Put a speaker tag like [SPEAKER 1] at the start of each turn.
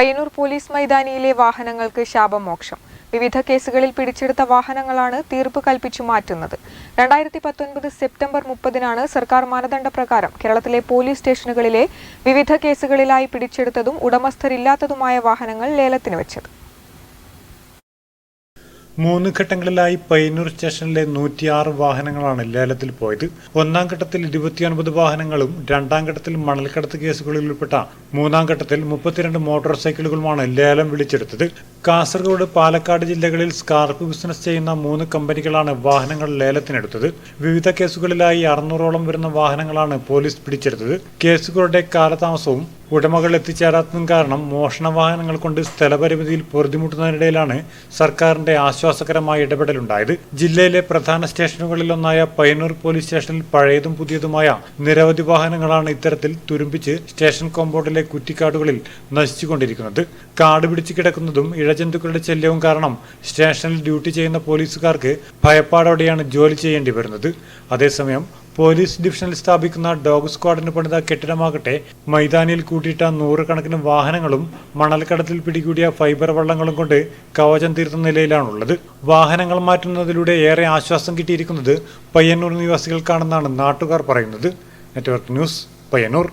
[SPEAKER 1] Payyanur police മൈതാനിയിലെ വാഹനങ്ങൾക്ക് ശാപമോക്ഷം. വിവിധ കേസുകളിൽ പിടിച്ചെടുത്ത വാഹനങ്ങളാണ് തീർപ്പ് കൽപ്പിച്ചു മാറ്റുന്നത്. രണ്ടായിരത്തി പത്തൊൻപത് സെപ്റ്റംബർ മുപ്പതിനാണ് സർക്കാർ മാനദണ്ഡ പ്രകാരം കേരളത്തിലെ പോലീസ് സ്റ്റേഷനുകളിലെ വിവിധ കേസുകളിലായി പിടിച്ചെടുത്തതും ഉടമസ്ഥരില്ലാത്തതുമായ വാഹനങ്ങൾ ലേലത്തിന് വെച്ചത്.
[SPEAKER 2] മൂന്ന് ഘട്ടങ്ങളിലായി പയ്യന്നൂർ സ്റ്റേഷനിലെ നൂറ്റിയാറ് വാഹനങ്ങളാണ് ലേലത്തിൽ പോയത്. ഒന്നാം ഘട്ടത്തിൽ ഇരുപത്തിയൊൻപത് വാഹനങ്ങളും രണ്ടാം ഘട്ടത്തിൽ മണൽക്കടത്ത് കേസുകളിൽ ഉൾപ്പെട്ട മൂന്നാം ഘട്ടത്തിൽ മുപ്പത്തിരണ്ട് മോട്ടോർ സൈക്കിളുകളുമാണ് ലേലം വിളിച്ചെടുത്തത്. കാസർഗോഡ് പാലക്കാട് ജില്ലകളിൽ സ്കാർപ്പ് ബിസിനസ് ചെയ്യുന്ന മൂന്ന് കമ്പനികളാണ് വാഹനങ്ങൾ ലേലത്തിനെടുത്തത്. വിവിധ കേസുകളിലായി അറുന്നൂറോളം വരുന്ന വാഹനങ്ങളാണ് പോലീസ് പിടിച്ചെടുത്തത്. കേസുകളുടെ കാലതാമസവും ഉടമകൾ എത്തിച്ചേരാത്തതും കാരണം മോഷണ വാഹനങ്ങൾ കൊണ്ട് സ്ഥലപരിമിതിയിൽ പൊറുതിമുട്ടുന്നതിനിടയിലാണ് സർക്കാരിന്റെ ആശ്വാസകരമായ ഇടപെടലുണ്ടായത്. ജില്ലയിലെ പ്രധാന സ്റ്റേഷനുകളിലൊന്നായ പയ്യന്നൂർ പോലീസ് സ്റ്റേഷനിൽ പഴയതും പുതിയതുമായ നിരവധി വാഹനങ്ങളാണ് ഇത്തരത്തിൽ തുരുമ്പിച്ച് സ്റ്റേഷൻ കോമ്പൗണ്ടിലെ കുറ്റിക്കാടുകളിൽ നശിച്ചുകൊണ്ടിരിക്കുന്നത്. കാട് പിടിച്ചു കിടക്കുന്നതും ഇഴജന്തുക്കളുടെ ശല്യവും കാരണം സ്റ്റേഷനിൽ ഡ്യൂട്ടി ചെയ്യുന്ന പോലീസുകാർക്ക് ഭയപ്പാടോടെയാണ് ജോലി ചെയ്യേണ്ടി വരുന്നത്. അതേസമയം പോലീസ് ഡിവിഷനിൽ സ്ഥാപിക്കുന്ന ഡോഗ് സ്ക്വാഡിന് പണിത കെട്ടിടമാകട്ടെ മൈതാനിയിൽ കൂട്ടിയിട്ട നൂറുകണക്കിന് വാഹനങ്ങളും മണൽക്കടത്തിൽ പിടികൂടിയ ഫൈബർ വള്ളങ്ങളും കൊണ്ട് കവചം തീർത്ത നിലയിലാണുള്ളത്. വാഹനങ്ങൾ മാറ്റുന്നതിലൂടെ ഏറെ ആശ്വാസം കിട്ടിയിരിക്കുന്നത് പയ്യന്നൂർ നിവാസികൾക്കാണെന്നാണ് നാട്ടുകാർ പറയുന്നത്. Network news Payyanur.